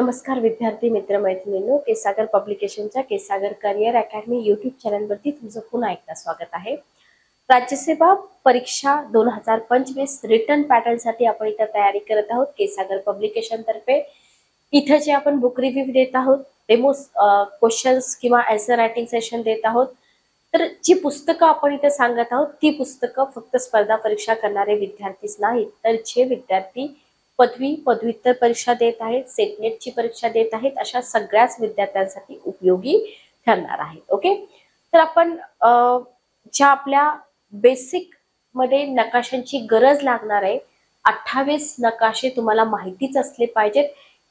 नमस्कार विद्यार्थी मित्र मैत्रिणींनो केसागर पब्लिकेशनच्या केसागर करिअर अकॅडमी युट्यूब चॅनलवरती तुमचं पुन्हा एकदा स्वागत आहे. राज्यसेवा परीक्षा दोन हजार पंचवीस रिटर्न पॅटर्नसाठी आपण इथं तयारी करत आहोत केसागर पब्लिकेशन तर्फे इथं जे आपण बुक रिव्ह्यू देत आहोत डेमो क्वेश्चन्स किंवा अँसर रायटिंग सेशन देत आहोत तर जी पुस्तकं आपण इथे सांगत आहोत ती पुस्तकं फक्त स्पर्धा परीक्षा करणारे विद्यार्थीच नाहीत तर जे विद्यार्थी पदवी पदव्युत्तर परीक्षा देत आहेत सेटनेटची परीक्षा देत आहेत अशा सगळ्याच विद्यार्थ्यांसाठी उपयोगी ठरणार आहेत ओके तर आपण ज्या आपल्या बेसिकमध्ये नकाशांची गरज लागणार आहे अठ्ठावीस नकाशे तुम्हाला माहितीच असले पाहिजेत.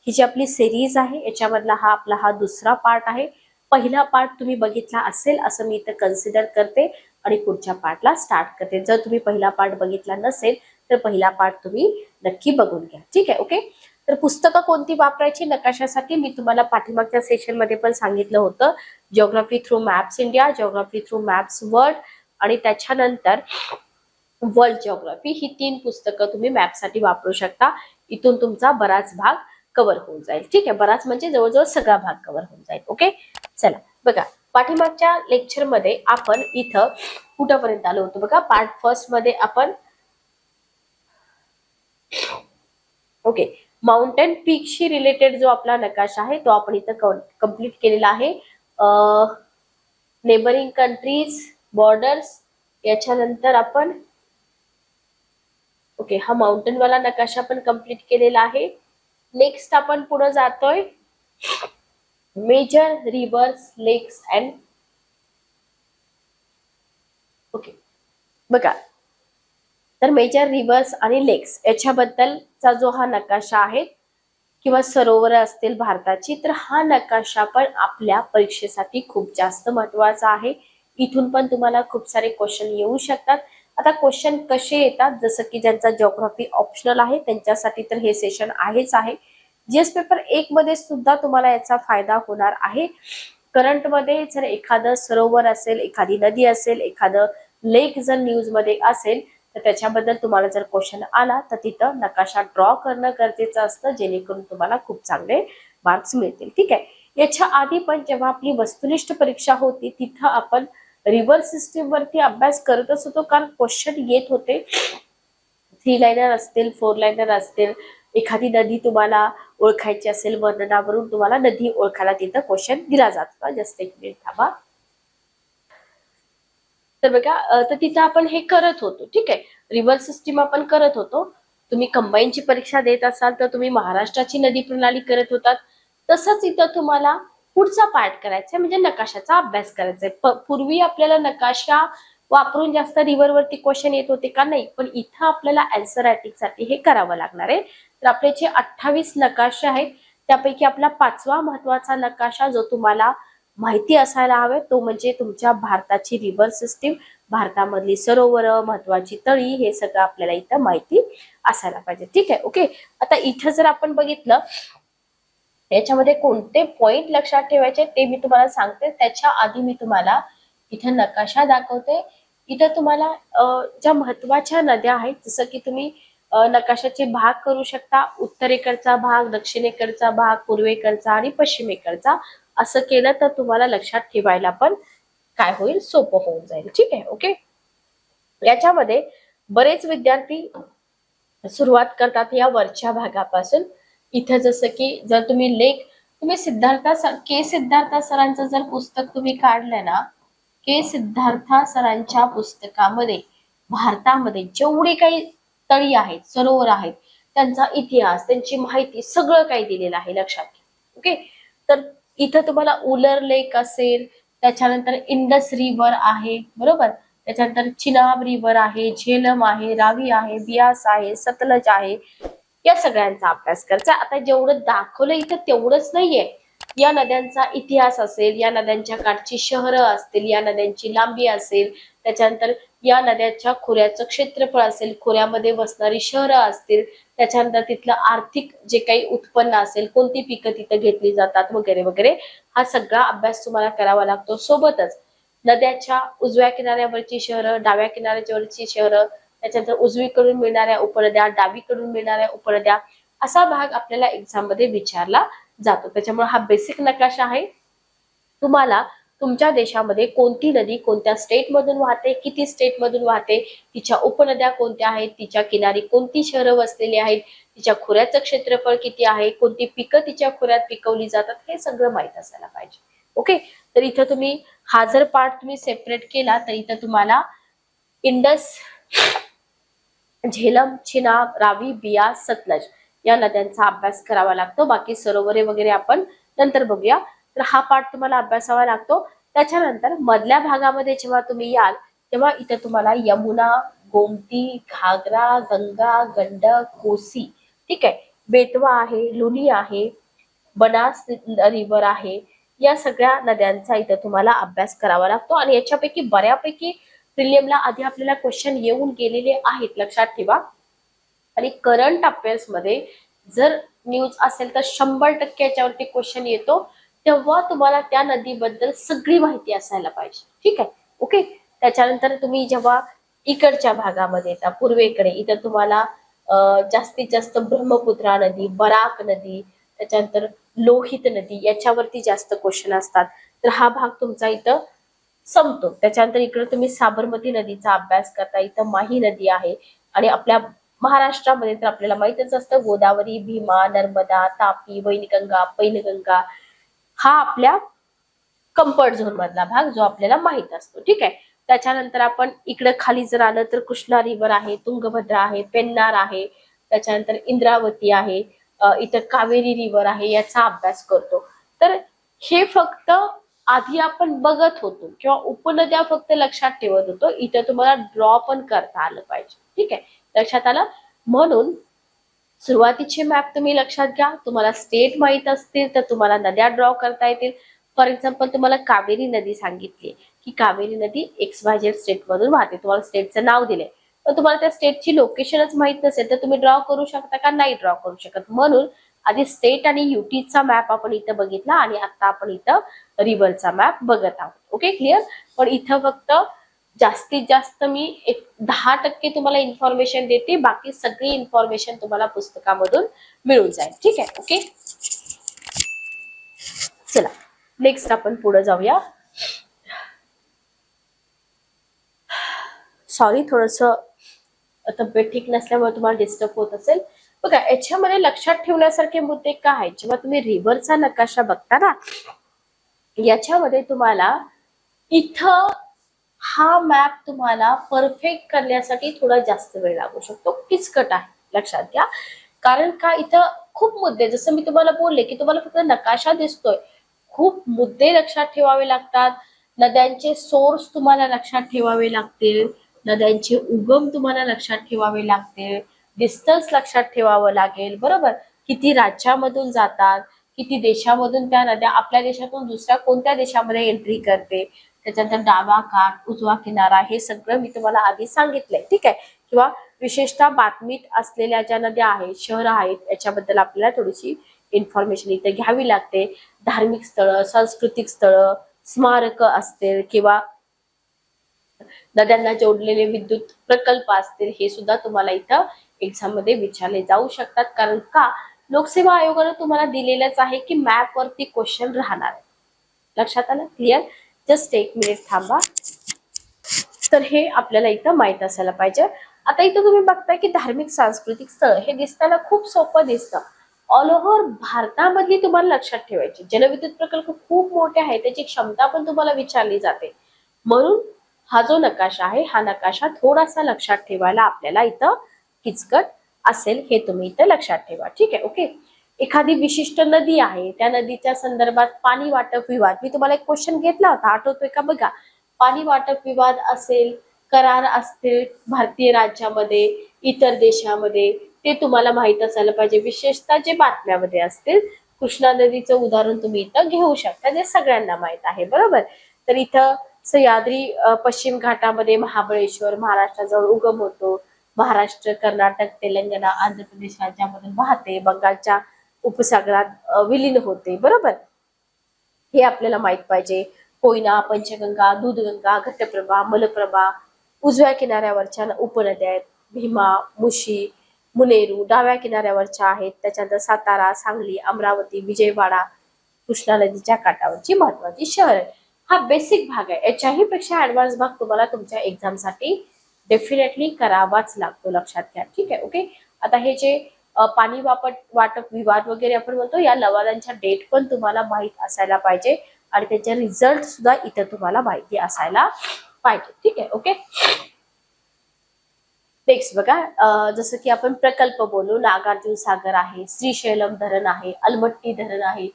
ही जी आपली सिरीज आहे याच्यामधला हा आपला हा दुसरा पार्ट आहे. पहिला पार्ट तुम्ही बघितला असेल असं मी इथं कन्सिडर करते आणि पुढच्या पार्टला स्टार्ट करते. जर तुम्ही पहिला पार्ट बघितला नसेल तर पहिला पाठ तुम्ही नक्की बघून घ्या. ठीक आहे? ओके तर पुस्तकं कोणती वापरायची? नकाशासाठी मी तुम्हाला पाठीमागच्या सेशनमध्ये पण सांगितलं होतं. Geography through maps India geography through maps world आणि त्याच्यानंतर वर्ल्ड जिओग्राफी ही तीन पुस्तकं तुम्ही मॅपसाठी वापरू शकता. इथून तुमचा बराच भाग कव्हर होऊन जाईल. ठीक आहे? बराच म्हणजे जवळजवळ सगळा भाग कव्हर होऊन जाईल. ओके चला बघा. पाठीमागच्या लेक्चरमध्ये आपण इथं कुठंपर्यंत आलो होतो? बघा पार्ट फर्स्टमध्ये आपण ओके माउंटेन पीकशी रिलेटेड जो आपला नकाशा आहे तो आपण इथं कंप्लीट केलेला आहे. नेबरिंग कंट्रीज बॉर्डर्स याच्यानंतर आपण ओके हा माउंटेनवाला नकाशा पण कंप्लीट केलेला आहे. नेक्स्ट आपण पुढे जातोय. Major rivers lakes and okay बघा तर मेजर रिव्हर्स आणि लेक्स याच्याबद्दलचा जो हा नकाशा आहे किंवा सरोवर असतील भारताची तर हा नकाशा पण आपल्या परीक्षेसाठी खूप जास्त महत्त्वाचा आहे. इथून पण तुम्हाला खूप सारे क्वेश्चन येऊ शकतात. आता क्वेश्चन कसे येतात? जसं की ज्यांचा जॉग्राफी ऑप्शनल आहे त्यांच्यासाठी तर हे सेशन आहेच आहे. जीएस पेपर एक मध्ये सुद्धा तुम्हाला याचा फायदा होणार आहे. करंटमध्ये जर एखादं सरोवर असेल एखादी नदी असेल एखादं लेक जर न्यूजमध्ये असेल तर त्याच्याबद्दल तुम्हाला जर क्वेश्चन आला तर तिथं नकाशा ड्रॉ करणं गरजेचं असतं जेणेकरून तुम्हाला खूप चांगले मार्क्स मिळतील. ठीक आहे? याच्या आधी पण जेव्हा आपली वस्तुनिष्ठ परीक्षा होती तिथं आपण रिव्हर सिस्टीम वरती अभ्यास करतच होतो कारण क्वेश्चन येत होते. थ्री लाईनर असतील फोर लाईनर असतील एखादी नदी तुम्हाला ओळखायची असेल वर्णनावरून तुम्हाला नदी ओळखायला तिथं क्वेश्चन दिला जात. होता जस्ट एक मिनिट थांबा. तर बघा तर तिथं आपण हे करत होतो. ठीक आहे? रिव्हर सिस्टीम आपण करत होतो. तुम्ही कंबाईनची परीक्षा देत असाल तर तुम्ही महाराष्ट्राची नदी प्रणाली करत होतात. तसंच इथं तुम्हाला पुढचा पार्ट करायचा आहे म्हणजे नकाशाचा अभ्यास करायचा आहे. पूर्वी आपल्याला नकाशा वापरून जास्त रिव्हर वरती क्वेश्चन येत होते का नाही? पण इथं आपल्याला आन्सरसाठी हे करावं लागणार आहे. तर आपले जे अठ्ठावीस नकाशे आहेत त्यापैकी आपला पाचवा महत्त्वाचा नकाशा जो तुम्हाला माहिती असायला हवे. तो म्हणजे तुमच्या भारताची रिव्हर सिस्टीम भारतामधली सरोवर महत्वाची तळी हे सगळं आपल्याला इथं माहिती असायला पाहिजे. ठीक आहे? ओके आता इथं जर आपण बघितलं याच्यामध्ये कोणते पॉइंट लक्षात ठेवायचे ते मी तुम्हाला सांगते. त्याच्या आधी मी तुम्हाला इथं नकाशा दाखवते. इथं तुम्हाला ज्या महत्त्वाच्या नद्या आहेत जसं की तुम्ही नकाशाचे भाग करू शकता. उत्तरेकडचा भाग दक्षिणेकडचा भाग पूर्वेकडचा आणि पश्चिमेकडचा. असं केलं तर तुम्हाला लक्षात ठेवायला पण काय होईल? सोपं होऊन जाईल. ठीक आहे? ओके याच्यामध्ये बरेच विद्यार्थी सुरुवात करतात या वरच्या भागापासून. इथं जसं की जर तुम्ही लेख तुम्ही सिद्धार्था सर के सिद्धार्था सरांचं जर पुस्तक तुम्ही काढलं ना के सिद्धार्था सरांच्या पुस्तकामध्ये भारतामध्ये जेवढी काही तळी आहेत सरोवर आहेत त्यांचा इतिहास त्यांची माहिती सगळं काही दिलेलं आहे लक्षात घ्या. ओके तर इथं तुम्हाला उलर लेक असेल त्याच्यानंतर इंडस रिव्हर आहे बरोबर? त्याच्यानंतर चिनाब रिव्हर आहे झेलम आहे रावी आहे बियास आहे सतलज आहे. या सगळ्यांचा अभ्यास करायचा. आता जेवढं दाखवलं इथं तेवढंच नाहीये. या नद्यांचा इतिहास असेल या नद्यांच्या काठची शहरं असतील या नद्यांची लांबी असेल त्याच्यानंतर या नद्याच्या खोऱ्याचं क्षेत्रफळ असेल खोऱ्यामध्ये वसणारी शहरं असतील त्याच्यानंतर तिथलं आर्थिक जे काही उत्पन्न असेल कोणती पिकं तिथं घेतली जातात वगैरे वगैरे हा सगळा अभ्यास तुम्हाला करावा लागतो. सोबतच नद्याच्या उजव्या किनाऱ्यावरची शहरं डाव्या किनाऱ्यावरची शहरं त्याच्यानंतर उजवीकडून मिळणाऱ्या उपनद्या डावीकडून मिळणाऱ्या उपनद्या असा भाग आपल्याला एक्झाममध्ये विचारला जातो. त्याच्यामुळे हा बेसिक नकाशा आहे. तुम्हाला तुमच्या देशामध्ये कोणती नदी कोणत्या स्टेट मधून वाहते किती स्टेट मधून वाहते तिच्या उपनद्या कोणत्या आहेत तिच्या किनारी कोणती शहरं वसलेली आहेत तिच्या खोऱ्याचं क्षेत्रफळ किती आहे कोणती पिकं तिच्या खोऱ्यात पिकवली जातात हे सगळं माहीत असायला पाहिजे. ओके तर इथं तुम्ही हा जर पार्ट तुम्ही सेपरेट केला तर इथं तुम्हाला इंडस झेलम चिनाब रावी बिया सतलज या नद्यांचा अभ्यास करावा लागतो. बाकी सरोवरे वगैरे आपण नंतर बघूया. तर हा पाठ तुम्हाला अभ्यासावा लागतो. त्याच्यानंतर मधल्या भागामध्ये जेव्हा तुम्ही याल तेव्हा इथं तुम्हाला यमुना गोमती घागरा गंगा गंडक कोसी ठीक आहे? बेतवा आहे लुनी आहे बनास रिव्हर आहे. या सगळ्या नद्यांचा इथं तुम्हाला अभ्यास करावा लागतो. आणि याच्यापैकी बऱ्यापैकी प्रिलियमला आधी आपल्याला क्वेश्चन येऊन गेलेले आहेत. लक्षात ठेवा. आणि करंट अफेअर्समध्ये जर न्यूज असेल तर शंभर टक्के याच्यावरती क्वेश्चन येतो. तेव्हा तुम्हाला त्या नदीबद्दल सगळी माहिती असायला पाहिजे. ठीक आहे? ओके त्याच्यानंतर तुम्ही जेव्हा इकडच्या भागामध्ये येता पूर्वेकडे इथं तुम्हाला जास्तीत जास्त ब्रह्मपुत्रा नदी बराक नदी त्याच्यानंतर लोहित नदी याच्यावरती जास्त क्वेश्चन असतात. तर हा भाग तुमचा इथं संपतो. त्याच्यानंतर इकडे तुम्ही साबरमती नदीचा अभ्यास करता. इथं माही नदी आहे. आणि आपल्या महाराष्ट्रामध्ये तर आपल्याला माहितच असतं गोदावरी भीमा नर्मदा तापी वैनगंगा पैनगंगा हा आपल्या कम्फर्ट झोन मधला भाग जो आपल्याला माहीत असतो. ठीक आहे? त्याच्यानंतर आपण इकडे खाली जर आलं तर कृष्णा रिव्हर आहे तुंगभद्रा आहे पेन्नार आहे त्याच्यानंतर इंद्रावती आहे इथं कावेरी रिव्हर आहे याचा अभ्यास करतो. तर हे फक्त आधी आपण बघत होतो किंवा उपनद्या फक्त लक्षात ठेवत होतो. इथं तुम्हाला ड्रॉ पण करता आलं पाहिजे. ठीक आहे? लक्षात आलं? म्हणून सुरुवातीचे मॅप तुम्ही लक्षात घ्या. तुम्हाला स्टेट माहीत असतील तर तुम्हाला नद्या ड्रॉ करता येतील. फॉर एक्झाम्पल तुम्हाला कावेरी नदी सांगितली की कावेरी नदी एक्स वाय झेड स्टेट मधून वाहते. तुम्हाला स्टेटचं नाव दिले तर तुम्हाला त्या स्टेटची लोकेशनच माहीत नसेल तर तुम्ही ड्रॉ करू शकता का? नाही ड्रॉ करू शकत. म्हणून आधी स्टेट आणि युटीचा मॅप आपण इथं बघितला आणि आता आपण इथं रिव्हरचा मॅप बघत आहोत. ओके क्लिअर पण इथं फक्त जास्तीत जास्त मी एक दहा टक्के तुम्हाला इन्फॉर्मेशन देते बाकी सगळी इन्फॉर्मेशन तुम्हाला पुस्तकामधून मिळून जाईल. ठीक आहे? ओके चला नेक्स्ट आपण पुढे जाऊया. सॉरी थोडस तब्येत ठीक नसल्यामुळे तुम्हाला डिस्टर्ब होत असेल. बघा याच्यामध्ये लक्षात ठेवण्यासारखे मुद्दे काय आहेत? जेव्हा तुम्ही रिव्हरचा नकाशा बघता ना याच्यामध्ये तुम्हाला इथं हा मॅप तुम्हाला परफेक्ट करण्यासाठी थोडा जास्त वेळ लागू शकतो. किचकट आहे लक्षात घ्या. कारण का इथं खूप मुद्दे जसं मी तुम्हाला बोलले की तुम्हाला फक्त नकाशा दिसतोय. खूप मुद्दे लक्षात ठेवावे लागतात. नद्यांचे सोर्स तुम्हाला लक्षात ठेवावे लागतील. नद्यांचे उगम तुम्हाला लक्षात ठेवावे लागतील. डिस्टन्स लक्षात ठेवावं लागेल बरोबर? किती राज्यामधून जातात किती देशामधून त्या नद्या आपल्या देशातून दुसऱ्या कोणत्या देशामध्ये एंट्री करते? त्याच्यानंतर डावा काठ उजवा किनारा हे सगळं मी तुम्हाला आधी सांगितलंय. ठीक आहे? किंवा विशेषतः बातमीत असलेल्या ज्या नद्या आहेत शहर आहेत याच्याबद्दल आपल्याला थोडीशी इन्फॉर्मेशन इथे घ्यावी लागते. धार्मिक स्थळ सांस्कृतिक स्थळ स्मारक असतील किंवा नद्यांना जोडलेले विद्युत प्रकल्प असतील हे सुद्धा तुम्हाला इथं एक्झाममध्ये विचारले जाऊ शकतात. कारण का? लोकसेवा आयोगानं तुम्हाला दिलेलंच आहे की मॅप वरती क्वेश्चन राहणार लक्षात आलं? क्लिअर जस्ट एक मिनिट थांबा. तर हे आपल्याला इथं माहीत असायला पाहिजे. आता इथं तुम्ही बघताय की धार्मिक सांस्कृतिक स्थळ हे दिसताना खूप सोपं दिसतं. ऑल ओव्हर भारतामधली तुम्हाला लक्षात ठेवायची. जलविद्युत प्रकल्प खूप मोठे आहे त्याची क्षमता पण तुम्हाला विचारली जाते. म्हणून हा जो नकाशा आहे हा नकाशा थोडासा लक्षात ठेवायला आपल्याला इथं किचकट असेल हे तुम्ही इथं लक्षात ठेवा. ठीक आहे ओके? एखादी विशिष्ट नदी आहे त्या नदीच्या संदर्भात पाणी वाटप विवाद. मी तुम्हाला एक क्वेश्चन घेतला होता आठवतोय का बघा? पाणी वाटप विवाद असेल करार असतील भारतीय राज्यामध्ये इतर देशामध्ये ते तुम्हाला माहीत असायला पाहिजे. विशेषतः जे बातम्यामध्ये असतील कृष्णा नदीचं उदाहरण तुम्ही इथं घेऊ शकता जे सगळ्यांना माहीत आहे बरोबर? तर इथं सह्याद्री पश्चिम घाटामध्ये महाबळेश्वर महाराष्ट्राजवळ उगम होतो. महाराष्ट्र कर्नाटक तेलंगणा आंध्र प्रदेश राज्यामधून वाहते. बंगालच्या उपसागरात विलीन होते. बरोबर? हे आपल्याला माहीत पाहिजे. कोयना पंचगंगा दूधगंगा घट्टप्रभा मलप्रभा उजव्या किनाऱ्यावरच्या उपनद्या आहेत. भीमा मुशी मुनेरू डाव्या किनाऱ्यावरच्या आहेत. त्याच्यानंतर सातारा सांगली अमरावती विजयवाडा कृष्णा नदीच्या काठावरची महत्वाची शहर आहे. हा बेसिक भाग आहे. याच्याही पेक्षा ऍडव्हान्स भाग तुम्हाला तुमच्या एक्झामसाठी डेफिनेटली करावाच लागतो. लक्षात घ्या. ठीक आहे? ओके आता हे जे पाणी वापट वाटप विवाद वगैरे आपण म्हणतो या लवादांच्या डेट पण तुम्हाला माहीत असायला पाहिजे आणि त्याचे रिझल्ट सुद्धा इथं तुम्हाला माहिती असायला पाहिजे. ठीक आहे ओके? नेक्स्ट बघा जसं की आपण प्रकल्प बोलू नागार्जुन सागर आहे श्रीशैलम धरण आहे अलमट्टी धरण आहे.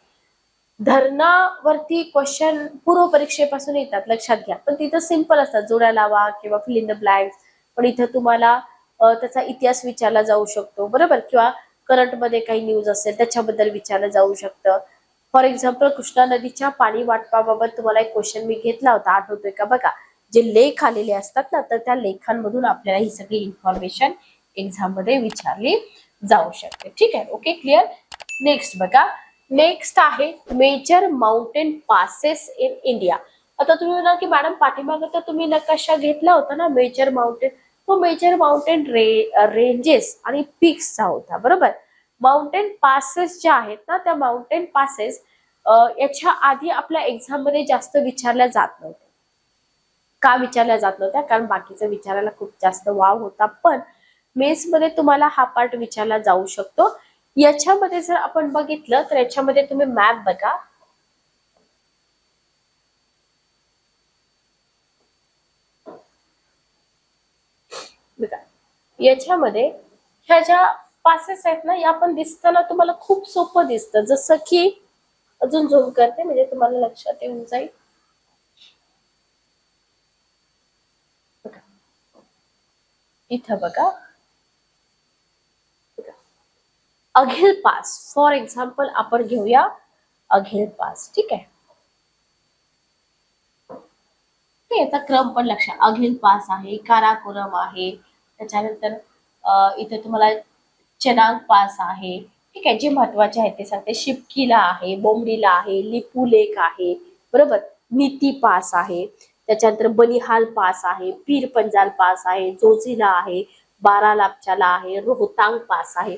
धरणावरती क्वेश्चन पूर्व परीक्षेपासून येतात लक्षात घ्या. पण तिथं सिंपल असतात जोड्या लावा किंवा फिल इन द ब्लँक्स पण इथं तुम्हाला त्याचा इतिहास विचारला जाऊ शकतो बरोबर? किंवा करंटमध्ये काही न्यूज असेल त्याच्याबद्दल विचारलं जाऊ शकतं. फॉर एक्झाम्पल कृष्णा नदीच्या पाणी वाटपाबाबत तुम्हाला एक क्वेश्चन मी घेतला होता आठवतोय का बघा? जे लेख आलेले असतात ना तर त्या लेखांमधून आपल्याला ही सगळी इन्फॉर्मेशन एक्झाममध्ये विचारली जाऊ शकते. ठीक आहे? ओके क्लिअर नेक्स्ट बघा. नेक्स्ट आहे major mountain passes in India आता तुम्ही म्हणाल की मॅडम पाठीमागे तर तुम्ही नकाशा घेतला होता ना मेजर माउंटेन तो मेजर माउंटेन रे रेंजेस आणि पिक्सचा होता बरोबर? माउंटेन पासेस ज्या आहेत ना त्या माउंटेन पासेस uh, याच्या आधी आपल्या एक्झाममध्ये जास्त विचारल्या जात नव्हत्या. का विचारल्या जात नव्हत्या? कारण बाकीचं विचारायला खूप जास्त वाव होता पण मेन्समध्ये तुम्हाला हा पार्ट विचारला जाऊ शकतो. याच्यामध्ये जर आपण बघितलं तर याच्यामध्ये तुम्ही मॅप बघा. याच्यामध्ये ह्या ज्या पासेस आहेत ना या पण दिसताना तुम्हाला खूप सोपं दिसतं. जसं की अजून झूम करते म्हणजे तुम्हाला लक्षात येऊन जाईल. इथं बघा. अघिल पास फॉर एक्झाम्पल आपण घेऊया अघिल पास ठीक आहे? ठीक आहे, याचा क्रम पण लक्षात. अघिल पास आहे काराकोरम आहे त्याच्यानंतर इथं इथे तुम्हाला चनांग पास आहे. ठीक आहे जे महत्त्वाचे आहे ते सांगते. शिपकीला आहे बोमडीला आहे लिपू लेक आहे. बरोबर? नीती पास आहे. त्याच्यानंतर बनिहाल पास आहे पीर पंजाल पास आहे जोजीला आहे बारा लापचाला आहे रोहतांग पास आहे.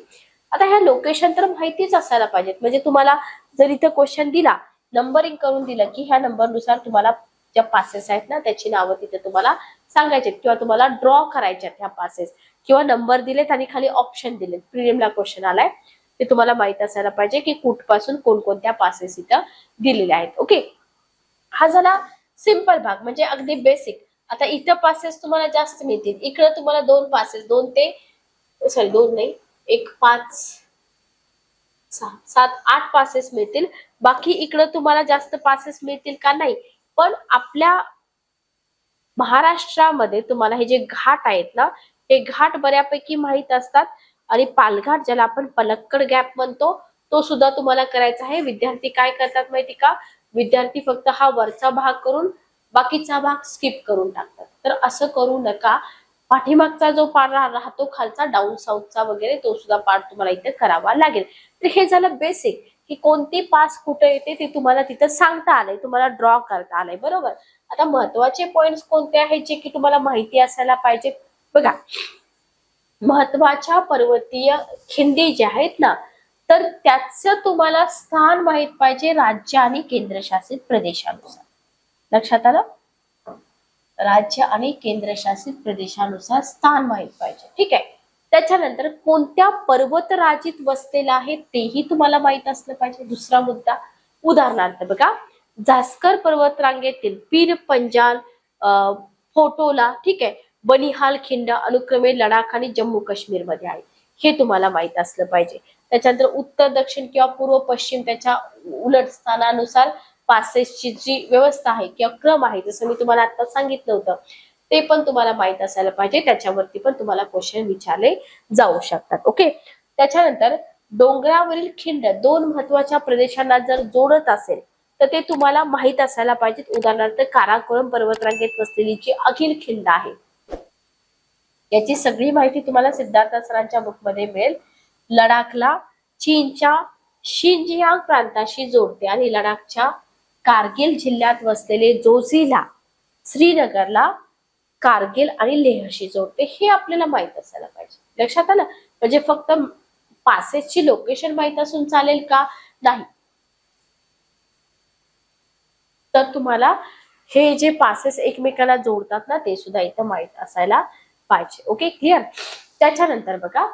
आता ह्या लोकेशन तर माहितीच असायला पाहिजेत. म्हणजे तुम्हाला जर इथं क्वेश्चन दिला नंबरिंग करून दिलं की ह्या नंबरनुसार तुम्हाला ज्या पासेस आहेत ना त्याची नावं तिथे तुम्हाला सांगायचे किंवा तुम्हाला ड्रॉ करायच्यात ह्या पासेस किंवा नंबर दिलेत आणि खाली ऑप्शन दिलेत. प्रिलिमला क्वेश्चन आलाय. ते तुम्हाला माहीत असायला पाहिजे की कुठपासून कोणकोणत्या पासेस इथं दिलेल्या आहेत. ओके हा झाला सिंपल भाग म्हणजे अगदी बेसिक आता इथं पासेस तुम्हाला जास्त मिळतील. इकडे तुम्हाला दोन पासेस दोन ते सॉरी दोन नाही. एक पाच सहा सात आठ पासेस मिळतील. बाकी इकडं तुम्हाला जास्त पासेस मिळतील का नाही? पण आपल्या महाराष्ट्रामध्ये तुम्हाला हे जे घाट आहेत ना हे घाट बऱ्यापैकी माहीत असतात. आणि पालघाट ज्याला आपण पलक्कड गॅप म्हणतो तो सुद्धा तुम्हाला करायचा आहे. विद्यार्थी काय करतात माहिती का? विद्यार्थी फक्त हा वरचा भाग करून बाकीचा भाग स्किप करून टाकतात. तर असं करू नका. पाठीमागचा जो पार राहतो खालचा डाऊन साऊथचा वगैरे तो सुद्धा पार्ट तुम्हाला इथे करावा लागेल. तर हे झालं बेसिक की कोणती पास कुठे येते ते तुम्हाला तिथं सांगता आलंय तुम्हाला ड्रॉ करता आलंय बरोबर? आता महत्त्वाचे पॉइंट कोणते आहेत जे की तुम्हाला माहिती असायला पाहिजे? बघा महत्त्वाच्या पर्वतीय खिंडी ज्या आहेत ना तर त्याचं तुम्हाला स्थान माहीत पाहिजे राज्य आणि केंद्रशासित प्रदेशानुसार. लक्षात आलं? राज्य आणि केंद्रशासित प्रदेशानुसार स्थान माहीत पाहिजे. ठीक आहे? त्याच्यानंतर कोणत्या पर्वतराजीत वसलेला आहे तेही तुम्हाला माहीत असलं पाहिजे. दुसरा मुद्दा उदाहरणार्थ बघा झास्कर पर्वतरांगेतील पीर पंजाल फोटोला ठीक आहे बनिहाल खिंड अनुक्रमे लडाख आणि जम्मू काश्मीरमध्ये आहे. हे तुम्हाला माहीत असलं पाहिजे. त्याच्यानंतर उत्तर दक्षिण किंवा पूर्व पश्चिम त्याच्या उलट स्थानानुसार पासेसची जी व्यवस्था आहे किंवा क्रम आहे जसं मी तुम्हाला आता सांगितलं होतं ते पण तुम्हाला माहीत असायला पाहिजे. त्याच्यावरती पण तुम्हाला क्वेश्चन विचारले जाऊ शकतात. ओके त्याच्यानंतर डोंगरावरील खिंड दोन महत्त्वाच्या प्रदेशांना जर जोडत असेल तर ते तुम्हाला माहीत असायला पाहिजे उदाहरणार्थ काराकोरम पर्वतरांगेत वसलेली जी अखिल खिंड आहे. याची सगळी माहिती तुम्हाला सिद्धार्थ सरांच्या बुकमध्ये मिळेल. लडाखला चीनच्या शिंजियांग प्रांताशी जोडते आणि लडाखच्या कारगिल जिल्ह्यात वसलेले जोझीला श्रीनगरला कारगिल आणि लेहशी जोडते हे आपल्याला माहीत असायला पाहिजे. लक्षात आलं? म्हणजे फक्त पासेसची लोकेशन माहीत असून चालेल का? नाही. तर तुम्हाला हे जे पासेस एकमेकाला जोडतात ना ते सुद्धा इथं माहीत असायला पाहिजे. ओके क्लिअर त्याच्यानंतर बघा.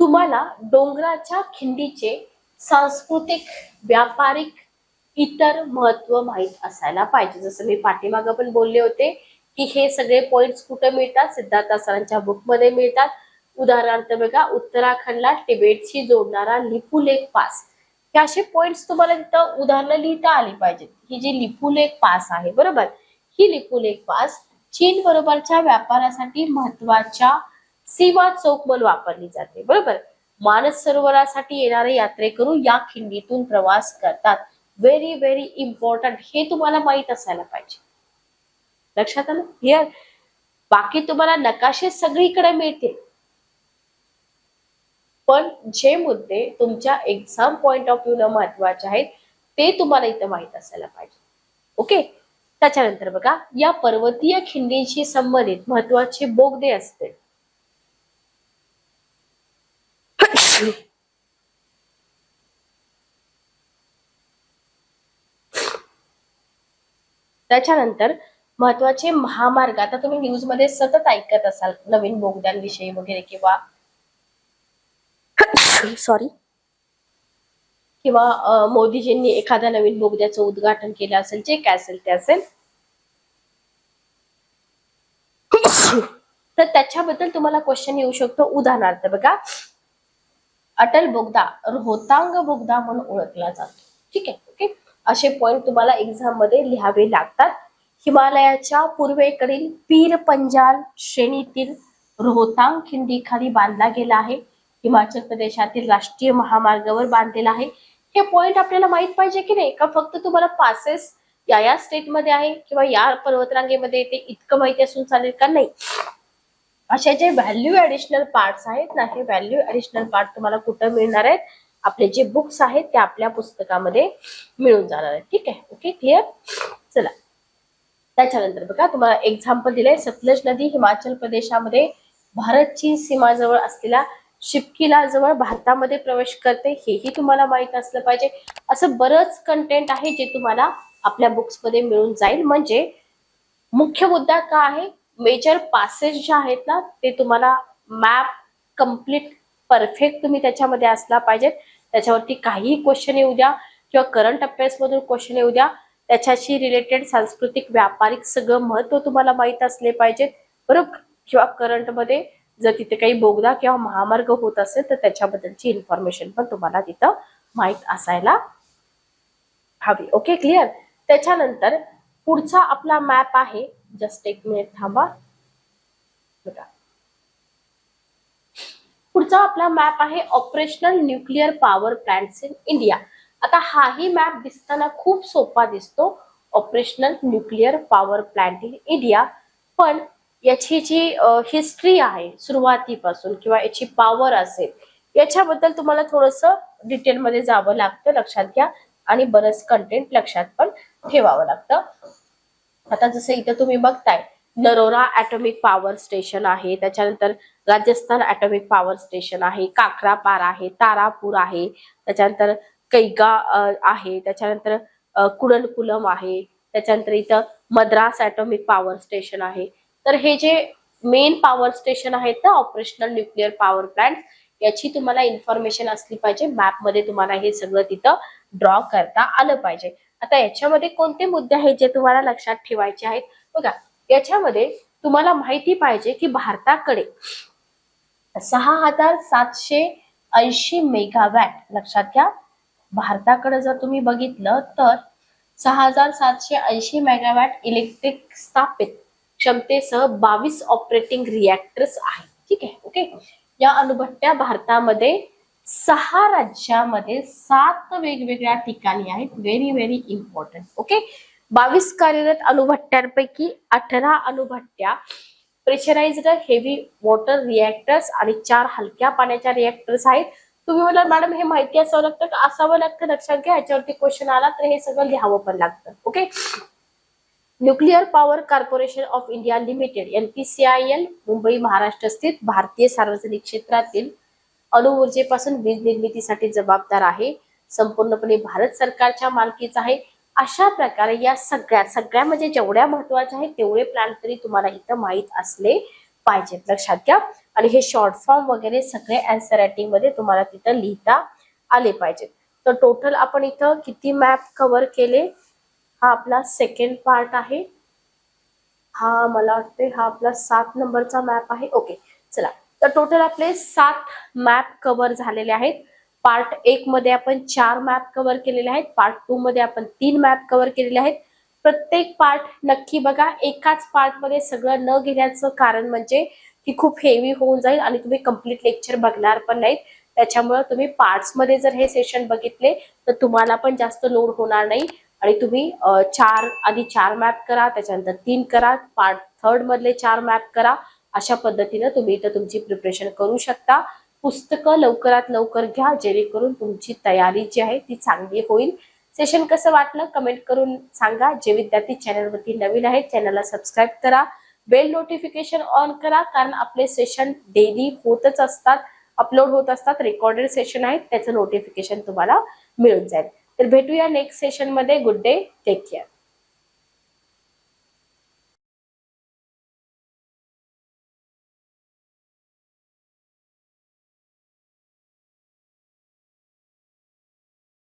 तुम्हाला डोंगराच्या खिंडीचे सांस्कृतिक व्यापारिक इतर महत्त्व माहीत असायला पाहिजे. जसं मी पाठीमागं पण बोलले होते की हे सगळे पॉइंट्स कुठे मिळतात? सिद्धार्थ सरांच्या बुकमध्ये मिळतात. उदाहरणार्थ बघा उत्तराखंडला टिबेटशी जोडणारा लिपुलेख पास. हे असे पॉइंट्स तुम्हाला तिथं उदाहरणं लिहिता आली पाहिजेत. ही जी लिपुलेख पास आहे बरोबर? ही लिपुलेख पास चीन बरोबरच्या व्यापारासाठी महत्त्वाच्या सीमा चौक म्हणून वापरली जाते बरोबर? मानस सरोवरासाठी येणारे यात्रेकरू या खिंडीतून प्रवास करतात. व्हेरी व्हेरी इम्पॉर्टंट हे तुम्हाला माहीत असायला पाहिजे. लक्षात आलं? क्लिअर बाकी तुम्हाला नकाशे सगळीकडे मिळतील. पण जे मुद्दे तुमच्या एक्झाम पॉइंट ऑफ व्ह्यू न महत्त्वाचे आहेत ते तुम्हाला इथं माहीत असायला पाहिजे. ओके त्याच्यानंतर बघा या पर्वतीय खिंडीशी संबंधित महत्त्वाचे बोगदे असते त्याच्यानंतर महत्त्वाचे महामार्ग आता तुम्ही न्यूजमध्ये सतत ऐकत असाल नवीन बोगद्यांविषयी वगैरे किंवा सॉरी किंवा मोदीजींनी एखाद्या नवीन बोगद्याचं उद्घाटन केलं असेल जे काय असेल ते असेल. तर त्याच्याबद्दल तुम्हाला क्वेश्चन येऊ शकतो. उदाहरणार्थ बघा अटल बोगदा रोहतांग बोगदा म्हणून ओळखला जातो. ठीक आहे? असे पॉइंट तुम्हाला एक्झाममध्ये लिहावे लागतात. हिमालयाच्या पूर्वेकडील पीर पंजाल श्रेणीतील रोहतांग खिंडीखाली बांधला गेला आहे. हिमाचल प्रदेशातील राष्ट्रीय महामार्गावर बांधलेला आहे. हे पॉइंट आपल्याला माहीत पाहिजे की नाही? का फक्त तुम्हाला पासेस या या स्टेटमध्ये आहे किंवा या पर्वतरांगेमध्ये येते इतकं माहिती असून चालेल का नाही? असे जे व्हॅल्यू ऍडिशनल पार्ट्स आहेत ना हे व्हॅल्यू ऍडिशनल पार्ट तुम्हाला कुठं मिळणार आहेत? आपले जे बुक्स आहेत ते आपल्या पुस्तकामध्ये मिळून जाणार आहेत. ठीक आहे? ओके क्लिअर चला. त्याच्यानंतर बघा तुम्हाला एक्झाम्पल दिलंय. सतलज नदी हिमाचल प्रदेशामध्ये भारत चीन सीमाजवळ असलेल्या शिपकीला जवळ भारतामध्ये प्रवेश करते. हेही तुम्हाला माहीत असलं पाहिजे. असं बरंच कंटेंट आहे जे तुम्हाला आपल्या बुक्समध्ये मिळून जाईल. म्हणजे मुख्य मुद्दा का आहे? मेजर पासेस जे आहेत ना ते तुम्हाला मॅप कंप्लीट परफेक्ट तुम्ही त्याच्यामध्ये असला पाहिजेत. त्याच्यावरती काहीही क्वेश्चन येऊ द्या किंवा करंट अफेअर्स मधून क्वेश्चन येऊ द्या त्याच्याशी रिलेटेड सांस्कृतिक व्यापारिक सगळं महत्त्व तुम्हाला माहीत असले पाहिजेत बरोबर? किंवा करंटमध्ये जर तिथे काही बोगदा किंवा महामार्ग होत असेल तर त्याच्याबद्दलची इन्फॉर्मेशन पण तुम्हाला तिथं माहीत असायला हवी. ओके क्लिअर त्याच्यानंतर पुढचा आपला मॅप आहे. जस्ट एक मिनिट थांबा. बघा. पुढचा आपला मॅप आहे operational nuclear power plants in India आता हाही मॅप दिसताना खूप सोपा दिसतो operational nuclear power plant in India पण याची जी हिस्ट्री आहे सुरुवातीपासून किंवा याची पॉवर असेल याच्याबद्दल तुम्हाला थोडस डिटेलमध्ये जावं लागतं लक्षात घ्या. आणि बरंच कंटेंट लक्षात पण ठेवावं लागतं. आता जसं इथं तुम्ही बघताय नरोरा ॲटॉमिक पॉवर स्टेशन आहे. त्याच्यानंतर राजस्थान ॲटॉमिक पॉवर स्टेशन आहे. काकरापार आहे. तारापूर आहे. त्याच्यानंतर कैगा आहे. त्याच्यानंतर कुडलकुलम कुडनकुलम आहे. त्याच्यानंतर इथं मद्रास ॲटॉमिक पॉवर स्टेशन आहे. तर हे जे मेन पॉवर स्टेशन आहेत ना ऑपरेशनल न्यूक्लिअर पॉवर प्लांट याची तुम्हाला इन्फॉर्मेशन असली पाहिजे. मॅपमध्ये तुम्हाला हे सगळं तिथं ड्रॉ करता आलं पाहिजे. आता याच्यामध्ये कोणते मुद्दे आहेत जे तुम्हाला लक्षात ठेवायचे आहेत? बघा याच्यामध्ये तुम्हाला माहिती पाहिजे की भारताकडे सहा हजार सातशे ऐंशी मेगावॅट लक्षात घ्या. भारताकडे जर तुम्ही बघितलं तर सहा हजार सातशे ऐंशी मेगावॅट इलेक्ट्रिक स्थापित क्षमतेसह बावीस ऑपरेटिंग रिॲक्टर्स आहेत. ठीक आहे ओके? या अणुभट्ट्या भारतामध्ये सहा राज्यामध्ये सात वेगवेगळ्या ठिकाणी आहेत. Very very important okay? बावीस कार्यरत अणुभट्ट्यांपैकी अठरा अणुभट्ट्या प्रेशराइज्ड हेवी वॉटर रिॲक्टर्स आणि चार हलक्या पाण्याच्या रिॲक्टर्स आहेत. तुम्ही म्हणाल मॅडम हे माहिती असावं लागतं का? असावं लागतं लक्षात घ्या. याच्यावरती क्वेश्चन आला तर हे सगळं लिहावं पण लागतं. Okay nuclear power corporation of India limited NPCIL Mumbai Maharashtra स्थित भारतीय सार्वजनिक क्षेत्रातील अणुऊर्जेपासून वीज निर्मितीसाठी जबाबदार आहे. संपूर्णपणे भारत सरकारच्या मालकीचा आहे. अशा प्रकारे या सगळ्या सगळ्या म्हणजे जेवढ्या महत्त्वाच्या आहेत तेवढे प्लॅन तरी तुम्हाला इथं माहीत असले पाहिजेत. लक्षात घ्या. आणि हे शॉर्ट फॉर्म वगैरे सगळे अँसर रायटिंगमध्ये तुम्हाला तिथं लिहिता आले पाहिजेत. तर टोटल आपण इथं किती मॅप कव्हर केले? हा आपला सेकंड पार्ट आहे. हा मला वाटते हा आपला सात नंबरचा मॅप आहे. ओके चला. तर टोटल आपले सात मॅप कव्हर झालेले आहेत. पार्ट एक मध्ये आपण चार मॅप कव्हर केलेले आहेत. पार्ट टू मध्ये आपण तीन मॅप कव्हर केलेले आहेत. प्रत्येक पार्ट नक्की बघा एकाच पार्टमध्ये सगळं न घेण्याचं कारण म्हणजे की खूप हेवी होऊन जाईल आणि तुम्ही कंप्लीट लेक्चर बघणार पण नाहीत. त्याच्यामुळे तुम्ही पार्ट्समध्ये जर हे सेशन बघितले तर तुम्हाला पण जास्त लोड होणार नाही. आणि तुम्ही चार आधी चार मॅप करा त्याच्यानंतर तीन करा पार्ट थर्ड मधले चार मॅप करा. अशा पद्धतीनं तुम्ही इथं तुमची प्रिपरेशन करू शकता. पुस्तकं लवकरात लवकर घ्या जेणेकरून तुमची तयारी जी आहे ती चांगली होईल. सेशन कसं वाटलं? कमेंट करून सांगा. जे विद्यार्थी चॅनलवरती नवीन आहेत चॅनलला सबस्क्राईब करा. बेल नोटिफिकेशन ऑन करा कारण आपले सेशन डेली होतच असतात अपलोड होत असतात रेकॉर्डेड सेशन आहेत त्याचं नोटिफिकेशन तुम्हाला मिळून जाईल. तर भेटूया नेक्स्ट सेशनमध्ये गुड डे टेक केअर